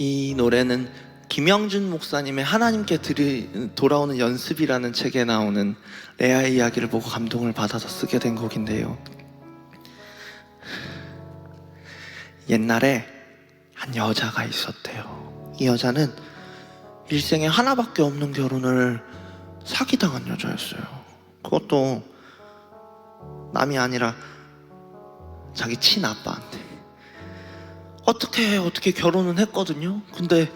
이 노래는 김영준 목사님의 하나님께 드리, 돌아오는 연습이라는 책에 나오는 레아의 이야기를 보고 감동을 받아서 쓰게 된 곡인데요. 옛날에 한 여자가 있었대요. 이 여자는 일생에 하나밖에 없는 결혼을 사기당한 여자였어요. 그것도 남이 아니라 자기 친아빠한테. 어떻게 어떻게 결혼은 했거든요. 근데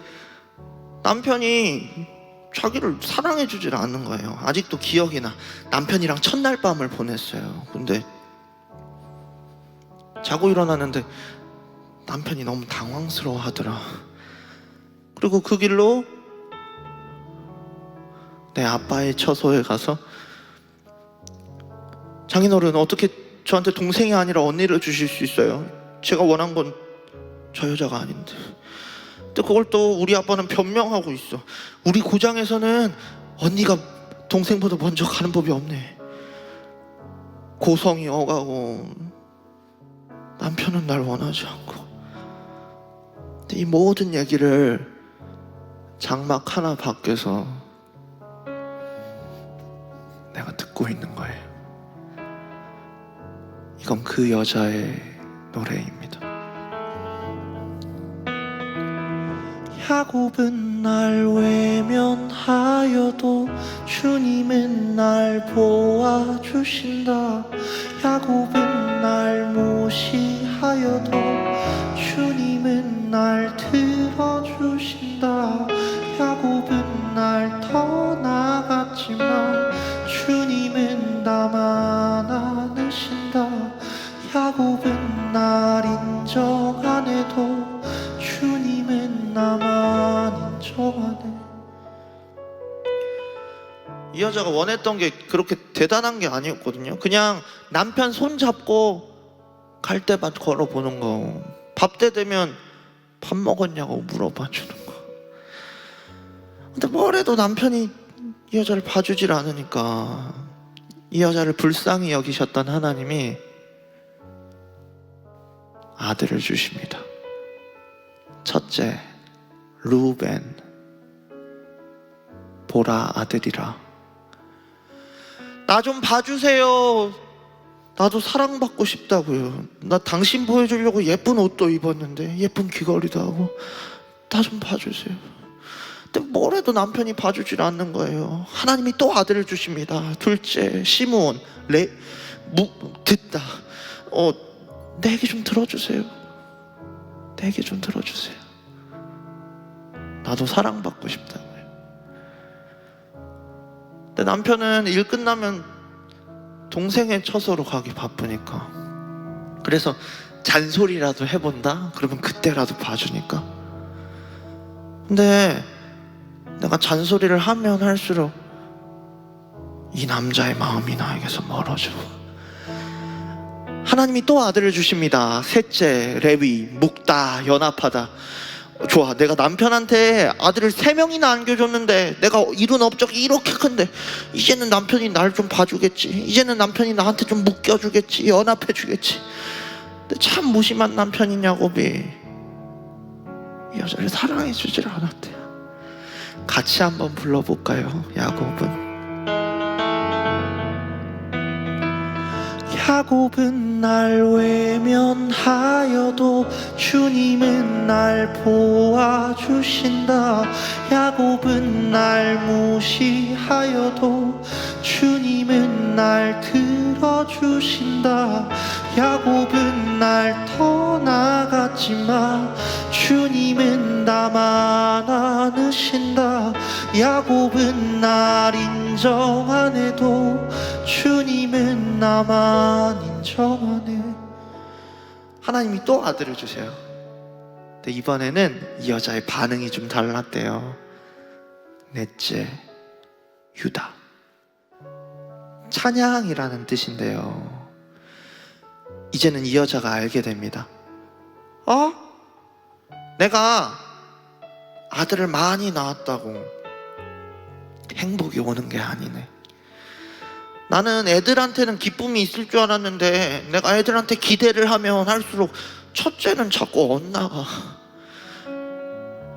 남편이 자기를 사랑해 주질 않는 거예요. 아직도 기억이 나. 남편이랑 첫날 밤을 보냈어요. 근데 자고 일어나는데 남편이 너무 당황스러워 하더라. 그리고 그 길로 내 아빠의 처소에 가서 장인어른 어떻게 저한테 동생이 아니라 언니를 주실 수 있어요? 제가 원한 건 저 여자가 아닌데. 근데 그걸 또 우리 아빠는 변명하고 있어. 우리 고장에서는 언니가 동생보다 먼저 가는 법이 없네. 고성이 어가고 남편은 날 원하지 않고. 근데 이 모든 얘기를 장막 하나 밖에서 내가 듣고 있는 거예요. 이건 그 여자의 노래입 야곱은 날 외면하여도 주님은 날 보아주신다. 야곱은 날 무시하여도 주님은 날 여자가 원했던 게 그렇게 대단한 게 아니었거든요. 그냥 남편 손 잡고 갈 때만 걸어보는 거. 밥 때 되면 밥 먹었냐고 물어봐 주는 거. 근데 뭘 해도 남편이 이 여자를 봐주질 않으니까 이 여자를 불쌍히 여기셨던 하나님이 아들을 주십니다. 첫째, 루벤. 보라 아들이라. 나 좀 봐주세요. 나도 사랑받고 싶다고요. 나 당신 보여주려고 예쁜 옷도 입었는데, 예쁜 귀걸이도 하고, 나 좀 봐주세요. 근데 뭘 해도 남편이 봐주질 않는 거예요. 하나님이 또 아들을 주십니다. 둘째, 시므온, 레, 무, 듣다. 어, 내 얘기 좀 들어주세요. 내 얘기 좀 들어주세요. 나도 사랑받고 싶다고요. 근데 남편은 일 끝나면 동생의 처소로 가기 바쁘니까. 그래서 잔소리라도 해본다? 그러면 그때라도 봐주니까. 근데 내가 잔소리를 하면 할수록 이 남자의 마음이 나에게서 멀어져. 하나님이 또 아들을 주십니다. 셋째, 레위, 묵다, 연합하다. 좋아. 내가 남편한테 아들을 세 명이나 안겨줬는데 내가 이룬 업적이 이렇게 큰데 이제는 남편이 날좀 봐주겠지. 이제는 남편이 나한테 좀 묶여주겠지. 연합해주겠지. 근데 참 무심한 야곱이 이 여자를 사랑해주질 않았대요. 같이 한번 불러볼까요? 야곱은. 야곱은 날 외면하여도 주님은 날 보아주신다. 야곱은 날 무시하여도 주님은 날 들어주신다. 야곱은 날 떠나갔지만 주님은 나만 안으신다. 야곱은 날 인정 안 해도 주님은 나만 인정하네. 하나님이 또 아들을 주세요. 근데 이번에는 이 여자의 반응이 좀 달랐대요. 넷째, 유다. 찬양이라는 뜻인데요. 이제는 이 여자가 알게 됩니다. 어? 내가 아들을 많이 낳았다고 행복이 오는 게 아니네. 나는 애들한테는 기쁨이 있을 줄 알았는데 내가 애들한테 기대를 하면 할수록 첫째는 자꾸 엇나가.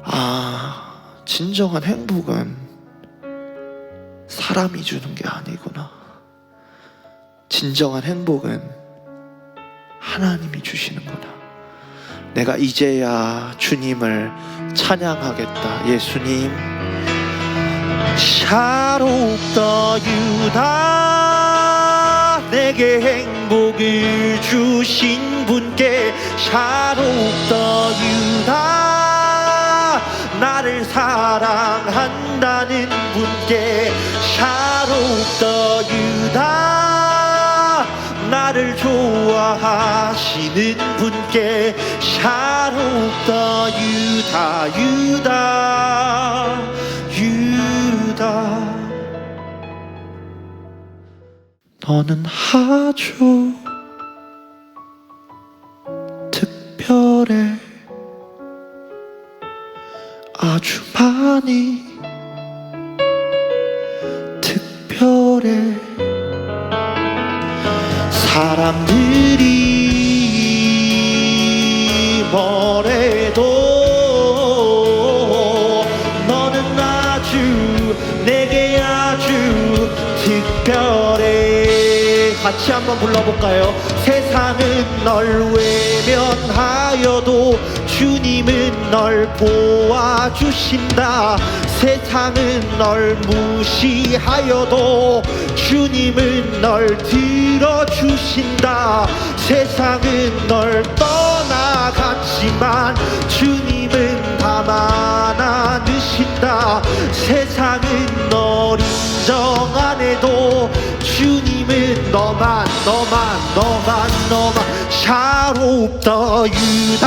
아, 진정한 행복은 사람이 주는 게 아니구나. 진정한 행복은 하나님이 주시는구나. 내가 이제야 주님을 찬양하겠다. 예수님. 샤롭다 유다 내게 행복을 주신 분께 샤롭다 유다. 나를 사랑한다는 분께 샤롭다 유다. 나를 좋아하시는 분께 유다 유다 유다 너는 아주 특별해. 아주 많이 특별해. 사람들이 뭐래도 너는 아주 내게 아주 특별해 같이 한번 불러볼까요? 세상은 널 외면하여도 주님은 널 보아주신다. 세상은 널 무시하여도 주님은 널 들어주신다. 세상은 널 떠나갔지만 주님은 다만 안으신다. 세상은 너만 너만 너만 너만 샤롭다 유다.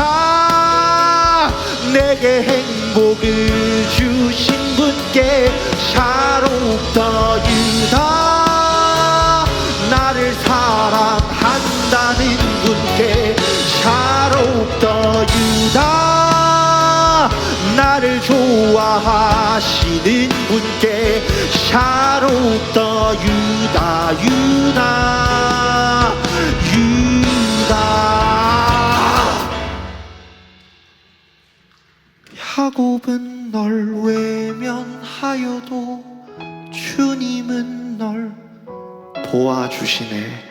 내게 행복을 주신 분께 샤롭다 유다. 나를 사랑한다는 분께 샤롭다 유다. 나를 좋아하시는 분께 샤롭다 유다 유다 유다. 야곱은 널 외면하여도 주님은 널 보아주시네